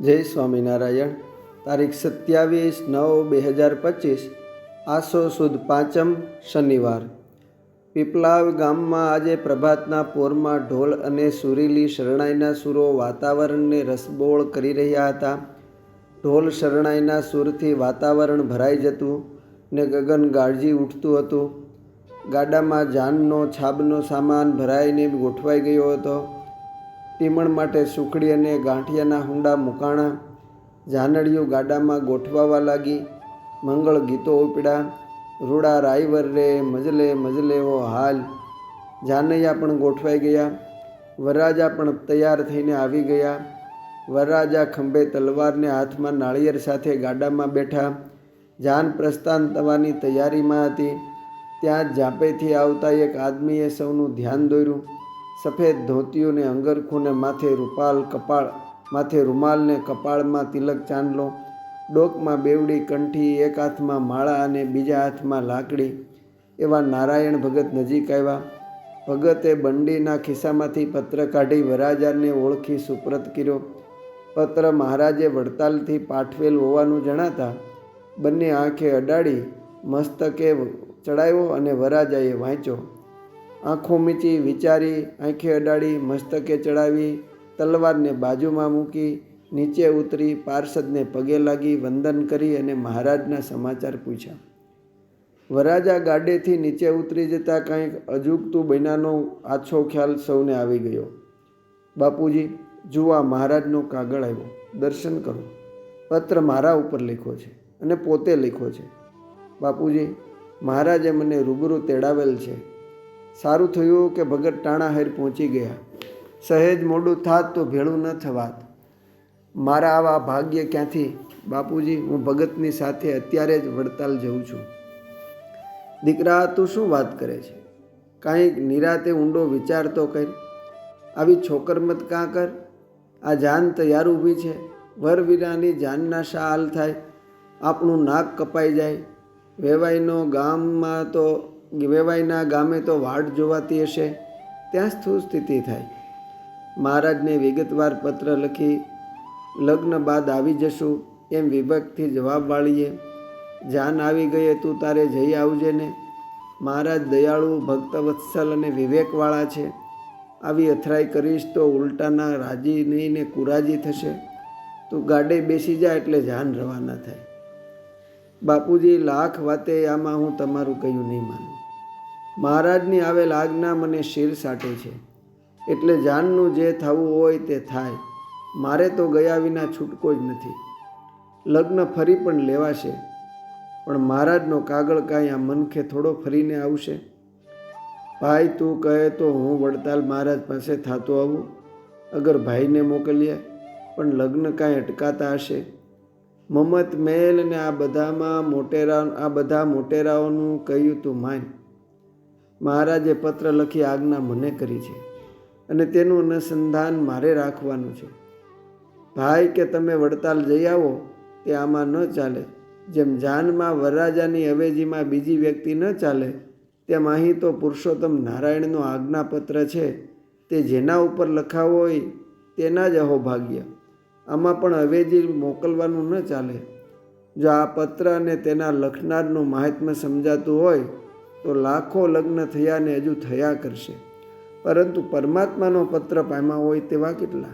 જય સ્વામિનારાયણ. તારીખ સત્યાવીસ નવ બે હજાર પચીસ, આસો સુદ પાંચમ શનિવાર. પીપલાવ ગામમાં આજે પ્રભાતના પોરમાં ઢોલ અને સુરીલી શરણાઈના સુરો વાતાવરણને રસબોળ કરી રહ્યા હતા. ઢોલ શરણાઈના સૂરથી વાતાવરણ ભરાઈ જતું ને ગગન ગાળજી ઉઠતું હતું. ગાડામાં જાનનો છાબનો સામાન ભરાઈને ગોઠવાઈ ગયો હતો. ટીમણ માટે સુખડી અને ગાંઠિયાના હુંડા મુકાણા જાનડિયું ગાડામાં ગોઠવાવા લાગી, મંગળ ગીતો ઉપડ્યા, રૂડા રાઈવર રે મજલે મજલે ઓ હાલ. જાનૈયા પણ ગોઠવાઈ ગયા, વરરાજા પણ તૈયાર થઈને આવી ગયા. વરરાજા ખંભે તલવારને હાથમાં નાળિયેર સાથે ગાડામાં બેઠા. જાન પ્રસ્થાન થવાની તૈયારીમાં હતી. ત્યાં જાપેથી આવતા એક આદમીએ સૌનું ધ્યાન દોર્યું. સફેદ ધોતીઓને અંગરખુને માથે રૂપાલ કપાળ, માથે રૂમાલને કપાળમાં તિલક ચાંદલો, ડોકમાં બેવડી કંઠી, એક હાથમાં માળા અને બીજા હાથમાં લાકડી. એવા નારાયણ ભગત નજીક આવ્યા. ભગતે બંડીના ખિસ્સામાંથી પત્ર કાઢી વરાજાને ઓળખી સુપ્રત કર્યો. પત્ર મહારાજે વડતાલથી પાઠવેલ હોવાનું જણાતા બંને આંખે અડાડી મસ્તકે ચડાવ્યો અને વરાજાએ વાંચ્યો. આંખો મીચી વિચારી, આંખે અડાડી, મસ્તકે ચડાવી, તલવારને બાજુમાં મૂકી, નીચે ઉતરી, પાર્ષદને પગે લાગી વંદન કરી અને મહારાજના સમાચાર પૂછ્યા. વરાજા ગાડેથી નીચે ઉતરી જતાં કંઈક અજુગતું બન્યાનો આછો ખ્યાલ સૌને આવી ગયો. બાપુજી, જુઓ મહારાજનો કાગળ આવ્યો. દર્શન કરો. પત્ર મારા ઉપર લખ્યો છે અને પોતે લખ્યો છે. બાપુજી, મહારાજે મને રૂબરૂ તેડાવેલ છે. સારું થયું કે ભગત ટાણાહેર પહોંચી ગયા. સહેજ મોડું થાત તો ભેળું ન થવાત. મારા આવા ભાગ્ય ક્યાંથી? બાપુજી, હું ભગતની સાથે અત્યારે જ વડતાલ જઉં છું. દીકરા, તું શું વાત કરે છે? કાંઈક નિરાતે ઊંડો વિચાર તો કર. આવી છોકરમત કાં કર? આ જાન તૈયાર ઊભી છે. વરવીરાની જાનના શા હાલ થાય. આપણું નાક કપાઈ જાય. વેવાઈનો ગામમાં તો વેવાઈના ગામે તો વાડ જોવાતી હશે. ત્યાં સ્થૂળ સ્થિતિ થાય. મહારાજને વિગતવાર પત્ર લખી, લગ્ન બાદ આવી જશું એમ વિભક્તથી જવાબ વાળીએ, જાન આવી ગઈ તું તારે જઈ આવજે ને. મહારાજ દયાળુ, ભક્તવત્સલ અને વિવેકવાળા છે. આવી અથડાઈ કરીશ તો ઉલટાના રાજી નહીં ને કુરાજી થશે. તું ગાડે બેસી જા એટલે જાન રવાના થાય. બાપુજી, લાખ વાતે આમાં હું તમારું કહ્યું નહીં માનું. મહારાજની આવેલ આજ્ઞા મને શિર સાટે છે. એટલે જાનનું જે થવું હોય તે થાય. મારે તો ગયા વિના છૂટકો જ નથી. લગ્ન ફરી પણ લેવાશે. પણ મહારાજનો કાગળ કાંઈ આ મનખે થોડો ફરીને આવશે? ભાઈ, તું કહે તો હું વડતાલ મહારાજ પાસે થતો આવું. અગર ભાઈને મોકલીએ, પણ લગ્ન કાંઈ અટકાતા હશે? મમત, મેલ ને આ બધામાં મોટેરા, આ બધા મોટેરાઓનું કહ્યું તું માન. મહારાજે પત્ર લખી આજ્ઞા મને કરી છે અને તેનું અનુસંધાન મારે રાખવાનું છે. ભાઈ કે તમે વડતાલ જઈ આવો, તે આમાં ન ચાલે. જેમ જાનમાં વરરાજાની અવેજીમાં બીજી વ્યક્તિ ન ચાલે, તેમ અહીં તો પુરુષોત્તમ નારાયણનો આજ્ઞાપત્ર છે. તે જેના ઉપર લખાવો હોય, તેના જ અહોભાગ્ય. આમાં પણ અવેજી મોકલવાનું ન ચાલે. જો આ પત્ર અને તેના લખનારનું મહાત્મ્ય સમજાતું હોય તો લાખો લગ્ન થયા ને હજુ થયા કરશે. પરંતુ પરમાત્માનો પત્ર પામ્યા હોય તેવા કેટલા?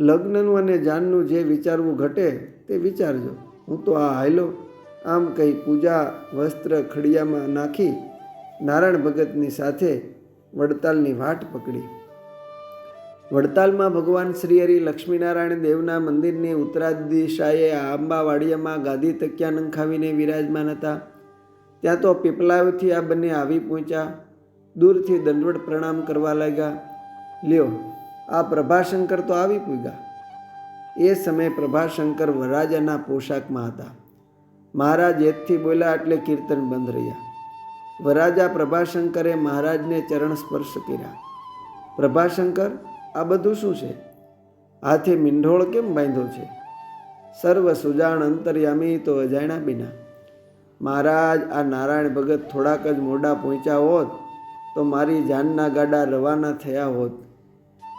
લગ્નનું અને જાનનું જે વિચારવું ઘટે તે વિચારજો. હું તો આ હાયલો. આમ કંઈ પૂજા, વસ્ત્ર, ખડિયામાં નાખી નારાયણ ભગતની સાથે વડતાલની વાટ પકડી. વડતાલમાં ભગવાન શ્રી હરિ લક્ષ્મીનારાયણ દેવના મંદિરની ઉત્તરાદિશાએ આંબાવાડિયામાં ગાદી તકિયા નંખાવીને વિરાજમાન હતા. ત્યાં તો પીપલાવથી આ બંને આવી પહોંચ્યા. દૂરથી દંડવટ પ્રણામ કરવા લાગ્યા. લ્યો, આ પ્રભાશંકર તો આવી પૂગ્યા. એ સમયે પ્રભાશંકર વરરાજાના પોશાકમાં હતા. મહારાજ એજથી બોલ્યા, એટલે કીર્તન બંધ રહ્યા. વરાજા પ્રભાશંકરે મહારાજને ચરણ સ્પર્શ કર્યા. પ્રભાશંકર, આ બધું શું છે? હાથે મીંઢોળ કેમ બાંધ્યો છે? સર્વ સુજાણ અંતર્યામી તો અજાણ્યા બિના. મહારાજ, આ નારાયણ ભગત થોડાક જ મોડા પહોંચ્યા હોત તો મારી જાનના ગાડા રવાના થયા હોત.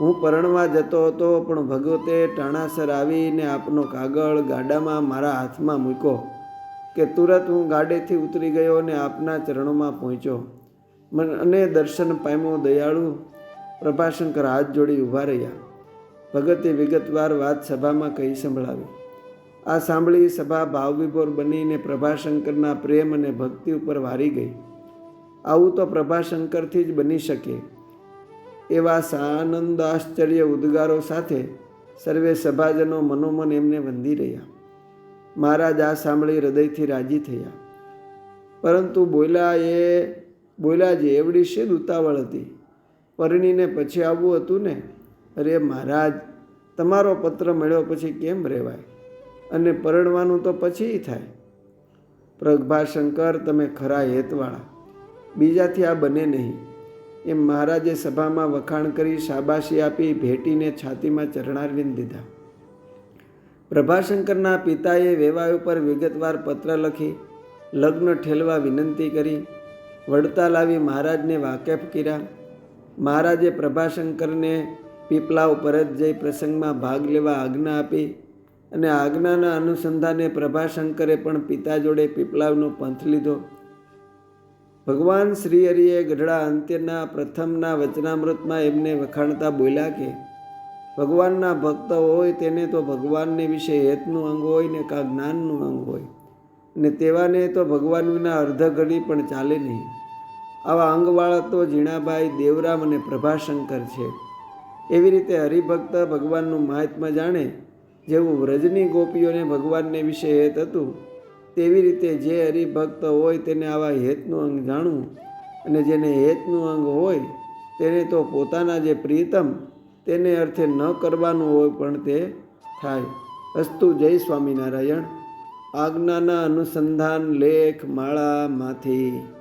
હું પરણવા જતો હતો, પણ ભગવતે ટાણાસર આવીને આપનો કાગળ ગાડામાં મારા હાથમાં મૂક્યો કે તુરત હું ગાડેથી ઉતરી ગયો અને આપના ચરણોમાં પહોંચ્યો. મન અને દર્શન પામ્યો દયાળુ, પ્રભાશંકર હાથ જોડી ઊભા રહ્યા. ભગતે વિગતવાર વાત સભામાં કહી સંભળાવી. આ સાંભળી સભા ભાવવિભોર બનીને પ્રભાશંકરના પ્રેમ અને ભક્તિ ઉપર વારી ગઈ. આવું તો પ્રભાશંકરથી જ બની શકે. એવા સાનંદ આશ્ચર્ય ઉદ્ગારો સાથે સર્વે સભાજનો મનોમન એમને વંદી રહ્યા. મહારાજ આ સાંભળી હૃદયથી રાજી થયા. પરંતુ બોયલા એ બોલ્યા જે એવડી શેદ ઉતાવળ હતી? પરણીને પછી આવવું હતું ને? અરે મહારાજ, તમારો પત્ર મળ્યો પછી કેમ રહેવાય? અને પરણવાનું તો પછી થાય. પ્રભાશંકર તમે ખરા હેતવાળા. બીજાથી આ બને નહીં. એમ મહારાજે સભામાં વખાણ કરી શાબાશી આપી ભેટીને છાતીમાં ચરણારવિંદ દીધા. પ્રભાશંકરના પિતાએ વેવાય ઉપર વિગતવાર પત્ર લખી, લગ્ન ઠેલવા વિનંતી કરી, વડતા લાવી મહારાજને વાકેફ કર્યા. મહારાજે પ્રભાશંકરને પીપલા ઉપર જ જઈ પ્રસંગમાં ભાગ લેવા આજ્ઞા આપી અને આજ્ઞાના અનુસંધાને પ્રભાશંકરે પણ પિતા જોડે પીપલાવનો પંથ લીધો. ભગવાન શ્રી હરિએ ગઢડા અંત્યના પ્રથમના વચનામૃતમાં એમને વખાણતા બોલ્યા કે, ભગવાનના ભક્ત હોય તેને તો ભગવાનને વિશે હેતનું અંગ હોય ને કાં જ્ઞાનનું અંગ હોય. ને તેવાને તો ભગવાન વિના અર્ધ ઘડી પણ ચાલે નહીં. આવા અંગવાળા તો ઝીણાભાઈ, દેવરામ અને પ્રભાશંકર છે. એવી રીતે હરિભક્ત ભગવાનનું મહાત્મા જાણે જેવું વ્રજની ગોપીઓને ભગવાનને વિશે હેત હતું, તેવી રીતે જે હરિભક્ત હોય તેને આવા હેતનું અંગ જાણવું અને જેને હેતનું અંગ હોય તેને તો પોતાના જે પ્રિયતમ તેને અર્થે ન કરવાનું હોય પણ તે થાય. અસ્તુ જય સ્વામિનારાયણ. આજ્ઞાના અનુસંધાન લેખ માળામાંથી.